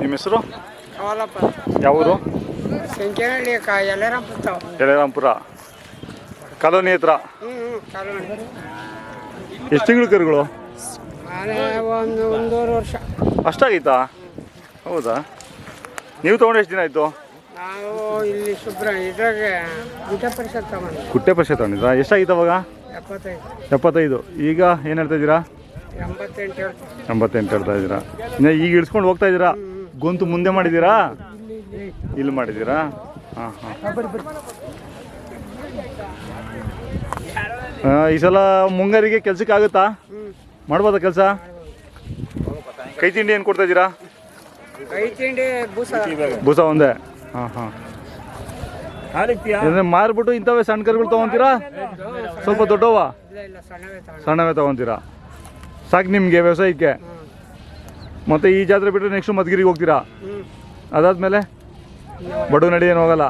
ನಿಮ್ಮ ಹೆಸರು? ಯಾವೂರು? ಬರ್ತಾವ ಯಳರಾಂಪುರ ಕಾಲೋನಿ ಹತ್ರ? ಎಷ್ಟು ತಿಂಗಳು ಕರುಗಳು? ಒಂದು ಒಂದೂವರೆ ವರ್ಷ. ಅಷ್ಟಾಗೈತಾ? ಹೌದಾ? ನೀವು ತೊಗೊಂಡು ಎಷ್ಟು ದಿನ ಆಯಿತು? ನಾವು ಇಲ್ಲಿ ಸುಬ್ರ ಇದ್ರಾಗೆ ಗುಟ್ಟೆ ಪರಿಷತ್ ತಗೊಂಡು ಕುಟ್ಟೆ ಪರಿಷತ್ ತಗೊಂಡಿದ್ರಾ? ಎಷ್ಟಾಗಿತ್ತು ಅವಾಗ? ಎಪ್ಪತ್ತೈದು. ಈಗ ಏನು ಹೇಳ್ತಾ ಇದ್ದೀರಾ? ಎಂಬತ್ತೆಂಟು ಹೇಳ್ತಾ ಇದ್ದೀರಾ. ಇನ್ನು ಈಗ ಇಳಿಸ್ಕೊಂಡು ಹೋಗ್ತಾ ಇದ್ದೀರಾ? ಗೊಂತು ಮುಂದೆ ಮಾಡಿದ್ದೀರಾ? ಇಲ್ಲಿ ಮಾಡಿದ್ದೀರಾ? ಹಾಂ ಹಾಂ. ಈ ಸಲ ಮುಂಗಾರಿಗೆ ಕೆಲ್ಸಕ್ಕೆ ಆಗುತ್ತಾ? ಮಾಡ್ಬೋದ ಕೆಲಸ? ಕೈ ತಿಂಡಿ ಏನು ಕೊಡ್ತಾ ಇದ್ದೀರಾ? ಬೂಸ ಒಂದೇ. ಹಾಂ ಹಾಂ. ಮಾರ್ಬಿಟ್ಟು ಇಂಥವೇ ಸಣ್ಣ ಕರುಗಳು ತೊಗೊತೀರಾ? ಸ್ವಲ್ಪ ದೊಡ್ಡವ ಸಣ್ಣವೇ ತಗೊಂತೀರಾ? ಸಾಕು ನಿಮಗೆ ವ್ಯವಸಾಯಕ್ಕೆ. ಮತ್ತೆ ಈ ಜಾತ್ರೆ ಬಿಟ್ಟರೆ ನೆಕ್ಸ್ಟ್ ಮದ್ಗಿರಿಗೆ ಹೋಗ್ತೀರಾ? ಅದಾದ್ಮೇಲೆ ಬಡು ನಡಿ ಏನು ಹೋಗಲ್ಲ.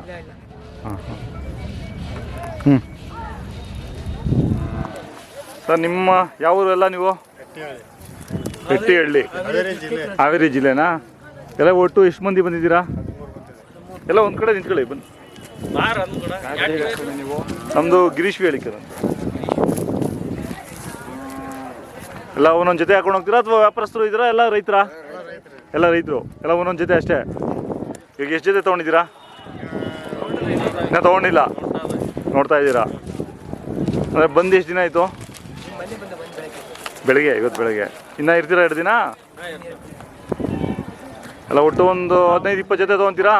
ಹಾಂ ಸರ್, ನಿಮ್ಮ ಯಾವ ಎಲ್ಲ ನೀವು? ಹೆಟ್ಟಿಹಳ್ಳಿ. ಹಾವೇರಿ ಜಿಲ್ಲೆನಾ? ಎಲ್ಲ ಒಟ್ಟು ಎಷ್ಟು ಮಂದಿ ಬಂದಿದ್ದೀರಾ? ಎಲ್ಲ ಒಂದು ಕಡೆ ನಿಂತ್ಕೊಳ್ಳಿ, ಬನ್ನಿ. ನಮ್ಮದು ಗಿರೀಶ್ ಹೇಳಿಕರ್ ಎಲ್ಲ ಒಂದೊಂದು ಜೊತೆ ಹಾಕೊಂಡು ಹೋಗ್ತೀರಾ ಅಥವಾ ವ್ಯಾಪಾರಸ್ಥರು ಇದ್ದೀರಾ? ಎಲ್ಲ ರೈತರಾ? ಎಲ್ಲ ರೈತರು. ಎಲ್ಲ ಒಂದೊಂದು ಜೊತೆ ಅಷ್ಟೇ. ಈಗ ಎಷ್ಟು ಜೊತೆ ತಗೊಂಡಿದ್ದೀರಾ? ಇನ್ನೂ ತಗೊಂಡಿಲ್ಲ. ನೋಡ್ತಾ ಇದ್ದೀರಾ? ಅಂದ್ರೆ ಬಂದು ಎಷ್ಟು ದಿನ ಆಯಿತು? ಬೆಳಿಗ್ಗೆ ಇವತ್ತು ಬೆಳಗ್ಗೆ. ಇನ್ನೂ ಇರ್ತೀರಾ ಎರಡು ದಿನ? ಎಲ್ಲ ಒಟ್ಟು ಒಂದು ಹದಿನೈದು, ಇಪ್ಪತ್ತು ಜೊತೆ ತೊಗೊತೀರಾ?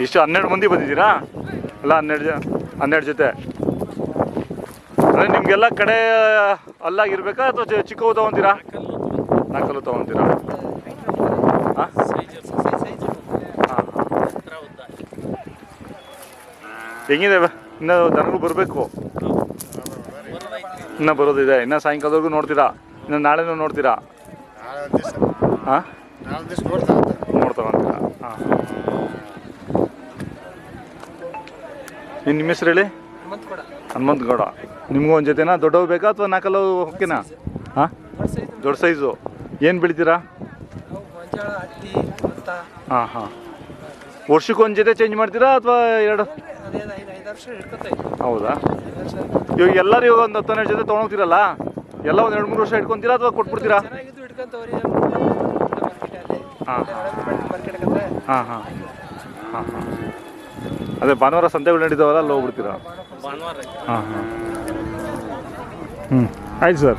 ಇಷ್ಟು ಹನ್ನೆರಡು ಮಂದಿ ಬಂದಿದ್ದೀರಾ? ಅಲ್ಲ ಹನ್ನೆರಡು ಜ ಹನ್ನೆರಡು ಜೊತೆ. ಅಂದರೆ ನಿಮಗೆಲ್ಲ ಕಡೆ ಅಲ್ಲಾಗಿರ್ಬೇಕಾ ಅಥವಾ ಚಿ- ಚಿಕ್ಕವು ತೊಗೊತೀರಾ? ನಾಲ್ಕಲ್ಲು ತೊಗೊತೀರಾ? ಹಾಂ ಹಾಂ ಹೆಂಗಿದೆ ಇನ್ನು ದನಗಳು ಬರಬೇಕು? ಇನ್ನು ಬರೋದಿದೆ. ಇನ್ನು ಸಾಯಂಕಾಲದವರೆಗೂ ನೋಡ್ತೀರಾ? ಇನ್ನು ನಾಳೆನೂ ನೋಡ್ತೀರಾ? ಹಾಂ ನೋಡ್ತಾ ಬಂತೀರಾ ಹಾಂ ಇನ್ನು ನಿಮ್ಮ ಹೆಸರು ಹೇಳಿ? ಹನುಮಂತ ಗೌಡ ನಿಮಗೂ ಒಂದು ಜೊತೆನಾ? ದೊಡ್ಡವು ಬೇಕಾ ಅಥವಾ ನಾಲ್ಕಲ್ಲ ಓಕೆನಾ ಹಾಂ? ದೊಡ್ಡ ಸೈಜು. ಏನು ಬೆಳಿತೀರಾ? ಹಾಂ ಹಾಂ. ವರ್ಷಕ್ಕೆ ಒಂದು ಜೊತೆ ಚೇಂಜ್ ಮಾಡ್ತೀರಾ ಅಥವಾ ಎರಡು? ಹೌದಾ? ಇವಾಗ ಎಲ್ಲರೂ ಇವಾಗ ಒಂದು ಹತ್ತನೇ ಜೊತೆ ತೊಗೊಂಡೋಗ್ತೀರಲ್ಲ? ಎಲ್ಲ ಒಂದು ಎರಡು ಮೂರು ವರ್ಷ ಇಟ್ಕೊಂತೀರಾ ಅಥವಾ ಕೊಟ್ಬಿಡ್ತೀರಾ? ಹಾಂ ಹಾಂ. ಹಾಂ ಹಾಂ. ಹಾಂ ಹಾಂ. ಅದೇ ಭಾನುವಾರ ಸಂತೆಗಳು ನಡೀತಾವಲ್ಲ ಅಲ್ಲಿ ಹೋಗ್ಬಿಡ್ತೀರಾ? ಭಾನುವಾರ. ಹಾಂ ಹಾಂ. ಹ್ಞೂ ಆಯ್ತು ಸರ್.